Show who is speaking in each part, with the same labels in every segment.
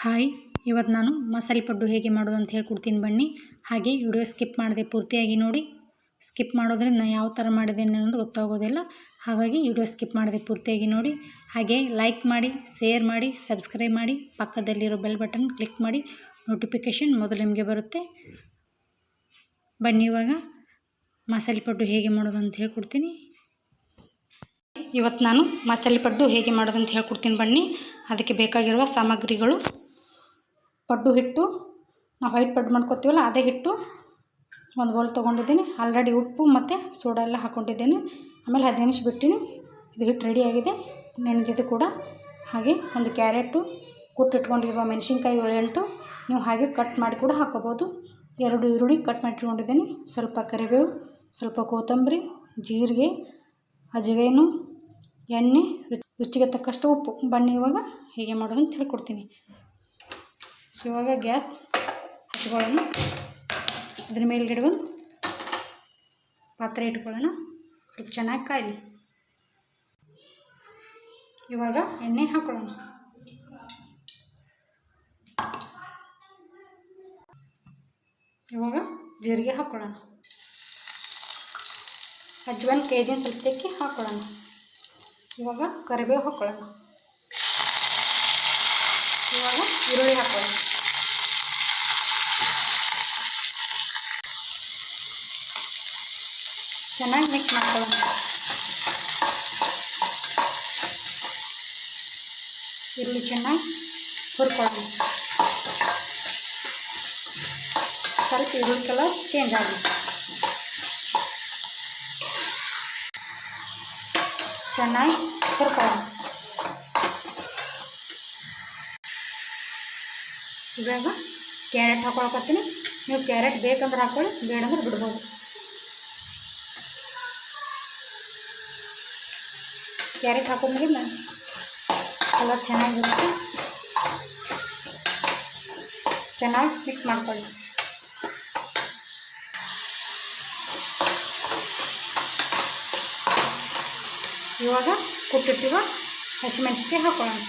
Speaker 1: Hi ಇವತ್ತು ನಾನು ಮಸಾಲೆ ಪಡ್ಡು ಹೇಗೆ ಮಾಡೋದು ಅಂತ ಹೇಳ್ಕೊಡ್ತೀನಿ ಬನ್ನಿ. ಹಾಗೆ ವಿಡಿಯೋ ಸ್ಕಿಪ್ ಮಾಡದೆ ಪೂರ್ತಿಯಾಗಿ ನೋಡಿ. ಸ್ಕಿಪ್ ಮಾಡೋದ್ರಿಂದ ನಾನು ಯಾವ ಥರ ಮಾಡಿದ್ದೇನೆ ಅನ್ನೋದು ಗೊತ್ತಾಗೋದಿಲ್ಲ. ಹಾಗಾಗಿ ವಿಡಿಯೋ ಸ್ಕಿಪ್ ಮಾಡದೆ ಪೂರ್ತಿಯಾಗಿ ನೋಡಿ. ಹಾಗೆ ಲೈಕ್ ಮಾಡಿ, ಶೇರ್ ಮಾಡಿ, ಸಬ್ಸ್ಕ್ರೈಬ್ ಮಾಡಿ, ಪಕ್ಕದಲ್ಲಿರೋ ಬೆಲ್ ಬಟನ್ ಕ್ಲಿಕ್ ಮಾಡಿ, ನೋಟಿಫಿಕೇಷನ್ ಮೊದಲು ನಿಮಗೆ ಬರುತ್ತೆ. ಬನ್ನಿ ಇವಾಗ ಮಸಾಲೆ ಪಡ್ಡು ಹೇಗೆ ಮಾಡೋದು ಅಂತ ಹೇಳ್ಕೊಡ್ತೀನಿ. ಇವತ್ತು ನಾನು ಮಸಾಲೆ ಪಡ್ಡು ಹೇಗೆ ಮಾಡೋದು ಅಂತ ಹೇಳ್ಕೊಡ್ತೀನಿ ಬನ್ನಿ. ಅದಕ್ಕೆ ಬೇಕಾಗಿರುವ ಸಾಮಗ್ರಿಗಳು. ಪಡ್ಡು ಹಿಟ್ಟು, ನಾವು ವೈಟ್ ಪಡ್ಡು ಮಾಡ್ಕೊತೀವಲ್ಲ, ಅದೇ ಹಿಟ್ಟು ಒಂದು ಬೌಲ್ ತೊಗೊಂಡಿದ್ದೀನಿ. ಆಲ್ರೆಡಿ ಉಪ್ಪು ಮತ್ತು ಸೋಡಾ ಎಲ್ಲ ಹಾಕ್ಕೊಂಡಿದ್ದೀನಿ ಆಮೇಲೆ ಹದಿನೈದು ನಿಮಿಷ ಬಿಟ್ಟಿನಿ. ಇದು ಹಿಟ್ಟು ರೆಡಿ ಆಗಿದೆ. ನೆನೆದಿದೆ ಕೂಡ ಹಾಗೆ ಒಂದು ಕ್ಯಾರೆಟು ಕುಟ್ಟಿಟ್ಕೊಂಡಿರುವ ಮೆಣಸಿನ್ಕಾಯಿ ಏಳೆಂಟು ನೀವು ಹಾಗೆ ಕಟ್ ಮಾಡಿ ಕೂಡ ಹಾಕೋಬೋದು. ಎರಡು ಈರುಳ್ಳಿ ಕಟ್ ಮಾಡಿಟ್ಕೊಂಡಿದ್ದೀನಿ ಸ್ವಲ್ಪ ಕರಿಬೇವು, ಸ್ವಲ್ಪ ಕೊತ್ತಂಬರಿ, ಜೀರಿಗೆ, ಅಜವೇನು, ಎಣ್ಣೆ ರುಚಿಗೆ ತಕ್ಕಷ್ಟು ಉಪ್ಪು. ಬನ್ನಿ ಇವಾಗ ಹೇಗೆ ಮಾಡೋದು ಅಂತ ಹೇಳ್ಕೊಡ್ತೀನಿ. ಇವಾಗ ಗ್ಯಾಸ್ ಹಚ್ಕೊಳ್ಳೋಣ. ಅದ್ರ ಮೇಲ್ಗಡೆ ಒಂದು ಪಾತ್ರೆ ಇಟ್ಕೊಳ್ಳೋಣ. ಸ್ವಲ್ಪ ಚೆನ್ನಾಗಿ ಕಾಯಲಿ. ಇವಾಗ ಎಣ್ಣೆ ಹಾಕೊಳ್ಳೋಣ. ಇವಾಗ ಜೀರಿಗೆ ಹಾಕ್ಕೊಳ್ಳೋಣ ಅಜ್ವಾನ್ ಕೆಜಿನ ಸ್ವಲ್ಪ ತೆಕ್ಕಿ ಹಾಕ್ಕೊಳ್ಳೋಣ ಇವಾಗ ಕರಿಬೇವು ಹಾಕ್ಕೊಳ್ಳೋಣ ಇವಾಗ ಈರುಳ್ಳಿ ಹಾಕ್ಕೊಳ್ಳೋಣ ಚೆನ್ನಾಗಿ ಮಿಕ್ಸ್ ಮಾಡ್ಕೊಳ್ಳೋಣ. ಈರುಳ್ಳಿ ಚೆನ್ನಾಗಿ ಹುರ್ಕೊಳ್ಳೋಣ ಸ್ವಲ್ಪ ಈರುಳ್ಳಿ ಕಲರ್ ಚೇಂಜ್ ಆಗಿ ಚೆನ್ನಾಗಿ ಹುರ್ಕೊಳ್ಳೋಣ. ಇವಾಗ ಕ್ಯಾರೆಟ್ ಹಾಕೊಳಕತ್ತೀನಿ ನೀವು ಕ್ಯಾರೆಟ್ ಬೇಕಂದ್ರೆ ಹಾಕೊಳ್ಳಿ, ಬೇಡಂದ್ರೆ ಬಿಡ್ಬೋದು. ಕ್ಯಾರೆಟ್ ಹಾಕೊಂಡ್ರಿಂದ ಕಲರ್ ಚೆನ್ನಾಗಿರುತ್ತೆ ಚೆನ್ನಾಗಿ ಮಿಕ್ಸ್ ಮಾಡ್ಕೊಳ್ಳಿ ಇವಾಗ ಕುಟ್ಟಿಟ್ಟಿರುವ ಹಸಿಮೆಣಸಿಗೆ ಹಾಕೊಳ್ಳೋಣ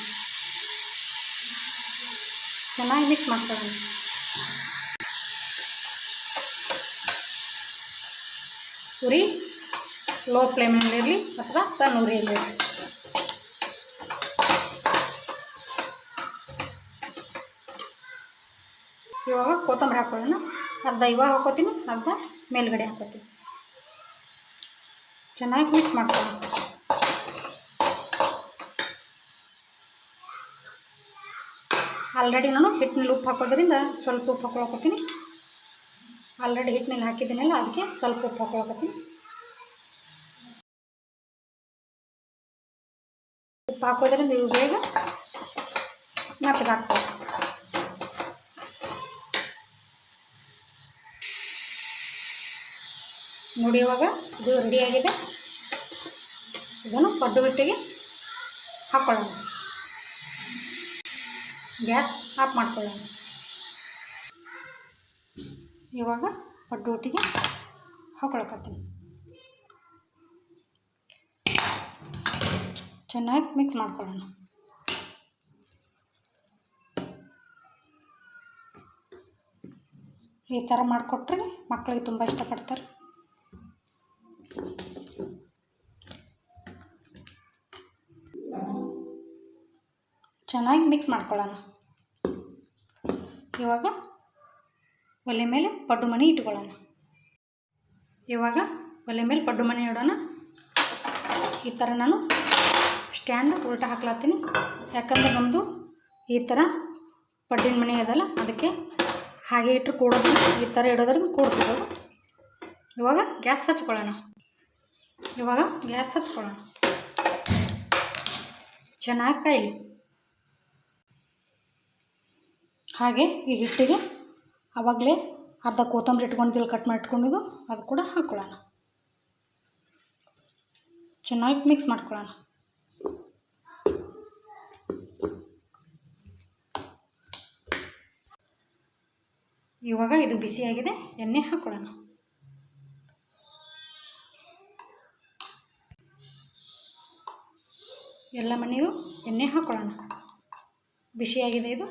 Speaker 1: ಚೆನ್ನಾಗಿ ಮಿಕ್ಸ್ ಮಾಡ್ಕೊಳ್ಳೋಣ ಉರಿ ಲೋ ಫ್ಲೇಮಲ್ಲಿರಲಿ ಅಥವಾ ಸಣ್ಣ ಇವಾಗ ಕೊತ್ತಂಬರಿ ಹಾಕ್ಕೊಳ್ಳೋಣ ಅರ್ಧ ಇವಾಗ ಹಾಕೋತೀನಿ, ಅರ್ಧ ಮೇಲ್ಗಡೆ ಹಾಕೋತೀನಿ. ಚೆನ್ನಾಗಿ ಮಿಕ್ಸ್ ಮಾಡ್ಕೊಳ್ಳೋಣ ಆಲ್ರೆಡಿ ನಾನು ಹಿಟ್ಟಿನಲ್ಲಿ ಉಪ್ಪು ಹಾಕೋದ್ರಿಂದ ಸ್ವಲ್ಪ ಉಪ್ಪು ಹಾಕೊಳಕತ್ತೀನಿ ಆಲ್ರೆಡಿ ಹಿಟ್ಟಿನಲ್ಲಿ ಹಾಕಿದ್ದೀನಲ್ಲ, ಅದಕ್ಕೆ ಸ್ವಲ್ಪ ಉಪ್ಪು ಹಾಕೊಳಕತ್ತೀನಿ ಉಪ್ಪು ಹಾಕೋದ್ರಿಂದ ಇವು ಬೇಗ ಮೆತ್ತಗಾಗ್ತವೆ ನೋಡಿ ಇವಾಗ ಇದು ರೆಡಿಯಾಗಿದೆ ಇದನ್ನು ಪಡ್ಡು ಹಿಟ್ಟಿಗೆ ಹಾಕ್ಕೊಳ್ಳೋಣ ಗ್ಯಾಸ್ ಆಫ್ ಮಾಡ್ಕೊಳ್ಳೋಣ ಇವಾಗ ಪಡ್ಡು ಒಟ್ಟಿಗೆ ಹಾಕೊಳಕತ್ತೀನಿ ಚೆನ್ನಾಗಿ ಮಿಕ್ಸ್ ಮಾಡ್ಕೊಳ್ಳೋಣ. ಈ ಥರ ಮಾಡಿಕೊಟ್ರೆ ಮಕ್ಕಳಿಗೆ ತುಂಬ ಇಷ್ಟಪಡ್ತಾರೆ. ಚೆನ್ನಾಗಿ ಮಿಕ್ಸ್ ಮಾಡ್ಕೊಳ್ಳೋಣ. ಇವಾಗ ಒಲೆ ಮೇಲೆ ಪಡ್ಡು ಮಣಿ ಇಟ್ಕೊಳ್ಳೋಣ. ಇವಾಗ ಒಲೆ ಮೇಲೆ ಪಡ್ಡು ಮಣಿ ಇಡೋಣ. ಈ ಥರ ನಾನು ಸ್ಟ್ಯಾಂಡ್ ಉಲ್ಟ ಹಾಕ್ಲತ್ತೀನಿ. ಯಾಕಂದ್ರೆ ನಮ್ಮದು ಈ ಥರ ಪಡ್ಡಿನ ಮನೆ ಅದಲ್ಲ, ಅದಕ್ಕೆ ಹಾಗೆ ಇಟ್ಟರೆ ಕೂಡೋದು, ಈ ಥರ ಇಡೋದ್ರಿಂದ ಕೂಡ್ತದೆ ಇವಾಗ ಗ್ಯಾಸ್ ಹಚ್ಕೊಳ್ಳೋಣ. ಇವಾಗ ಗ್ಯಾಸ್ ಹಚ್ಕೊಳ್ಳೋಣ. ಚೆನ್ನಾಗಿ ಕಾಯಿಲಿ. ಹಾಗೆ ಈ ಹಿಟ್ಟಿಗೆ ಆವಾಗಲೇ ಅರ್ಧ ಕೊತ್ತಂಬರಿ ಇಟ್ಕೊಂಡಿದ್ದಿಲ್ಲ ಕಟ್ ಮಾಡಿಟ್ಕೊಂಡಿದ್ದು ಅದು ಕೂಡ ಹಾಕ್ಕೊಳ್ಳೋಣ. ಚೆನ್ನಾಗಿ ಮಿಕ್ಸ್ ಮಾಡ್ಕೊಳ್ಳೋಣ. ಇವಾಗ ಇದು ಬಿಸಿಯಾಗಿದೆ ಎಣ್ಣೆ ಹಾಕ್ಕೊಳ್ಳೋಣ ಎಲ್ಲ ಮಣ್ಣಿಗೂ ಎಣ್ಣೆ ಹಾಕ್ಕೊಳ್ಳೋಣ ಬಿಸಿಯಾಗಿದೆ ಇದು.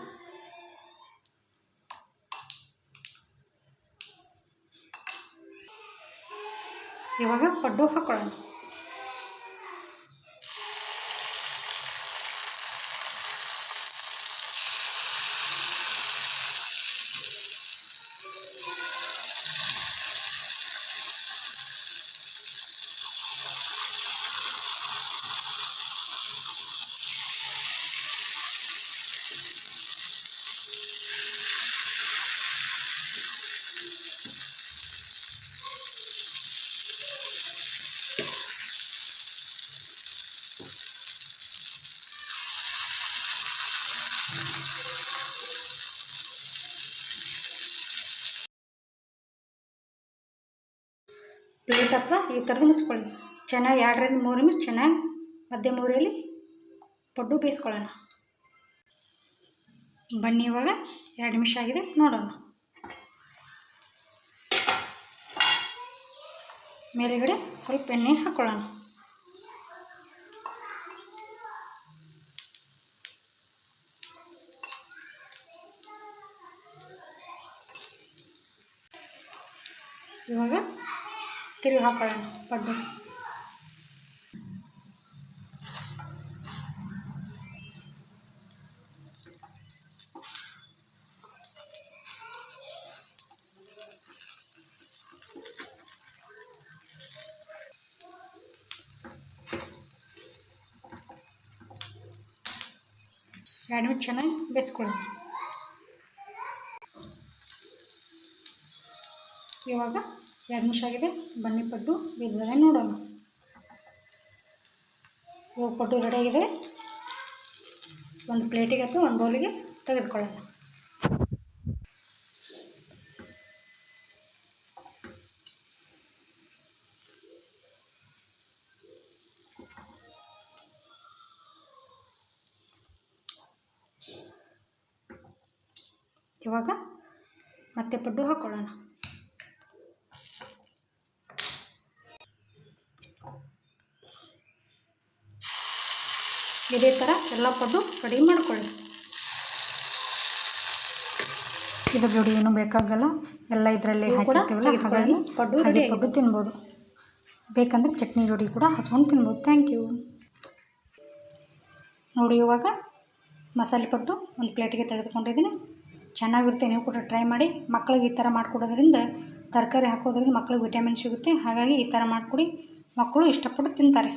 Speaker 1: ಇವಾಗ ಪಡ್ಡು ಹಾಕ್ಕೊಳ್ಳೋಣ ಪ್ಲೇಟ್ ಅಥವಾ ಈ ಥರದ್ದು ಮುಚ್ಕೊಳ್ಳಿ ಚೆನ್ನಾಗಿ ಎರಡರಿಂದ ಮೂರು ನಿಮಿಷ ಚೆನ್ನಾಗಿ ಮಧ್ಯ ಮೂರೆಯಲ್ಲಿ ಪಡ್ಡು ಬೇಯಿಸ್ಕೊಳ್ಳೋಣ. ಬನ್ನಿ ಇವಾಗ, ಎರಡು ನಿಮಿಷ ಆಗಿದೆ, ನೋಡೋಣ. ಮೇಲುಗಡೆ ಸ್ವಲ್ಪ ಎಣ್ಣೆ ಹಾಕ್ಕೊಳ್ಳೋಣ ಇವಾಗ ತಿರುಗಿ ಹಾಕ್ಕೊಳ್ಳೋಣ ಪಡ್ಡು ಎರಡು ನಿಮಿಷ ಚೆನ್ನಾಗಿ ಬೇಯಿಸ್ಕೊಳ್ಳೋಣ ಇವಾಗ ಎರಡು ನಿಮಿಷ ಆಗಿದೆ. ಬನ್ನಿ ಪಡ್ಡು ಬೇರೆ ನೋಡೋಣ. ಇವಾಗ ಪಡ್ಡು ರೆಡಿಯಾಗಿದೆ ಒಂದು ಪ್ಲೇಟಿಗೆ ಅಥವಾ ಒಂದು ಬೌಲಿಗೆ ತೆಗೆದುಕೊಳ್ಳೋಣ. ಇವಾಗ ಮತ್ತೆ ಪಡ್ಡು ಹಾಕ್ಕೊಳ್ಳೋಣ ಇದೇ ಥರ ಎಲ್ಲ ಪದ್ದು ರೆಡಿ ಮಾಡ್ಕೊಳ್ಳಿ. ಇದ್ರ ಜೋಡಿ ಏನು ಬೇಕಾಗಲ್ಲ ಎಲ್ಲ ಇದರಲ್ಲಿ ಹಾಕಿರ್ತೀವಲ್ಲ ಹಾಗಾಗಿ.
Speaker 2: ಪಡ್ಡು ರೆಡಿ
Speaker 1: ಪಡ್ಡು ತಿನ್ಬೋದು. ಬೇಕಂದರೆ ಚಟ್ನಿ ಜೋಡಿ ಕೂಡ ಹಚ್ಕೊಂಡು ತಿನ್ಬೋದು. ಥ್ಯಾಂಕ್ ಯು ನೋಡಿ ಇವಾಗ ಮಸಾಲೆ ಪಟ್ಟು ಒಂದು ಪ್ಲೇಟಿಗೆ ತೆಗೆದುಕೊಂಡಿದ್ದೀನಿ. ಚೆನ್ನಾಗಿರುತ್ತೆ ನೀವು ಕೂಡ ಟ್ರೈ ಮಾಡಿ. ಮಕ್ಕಳಿಗೆ ಈ ಥರ ಮಾಡಿಕೊಡೋದ್ರಿಂದ ತರಕಾರಿ ಹಾಕೋದ್ರಿಂದ ಮಕ್ಕಳಿಗೆ ವಿಟಮಿನ್ ಸಿಗುತ್ತೆ. ಹಾಗಾಗಿ ಈ ಥರ ಮಾಡಿಕೊಡಿ. ಮಕ್ಕಳು ಇಷ್ಟಪಟ್ಟು ತಿಂತಾರೆ.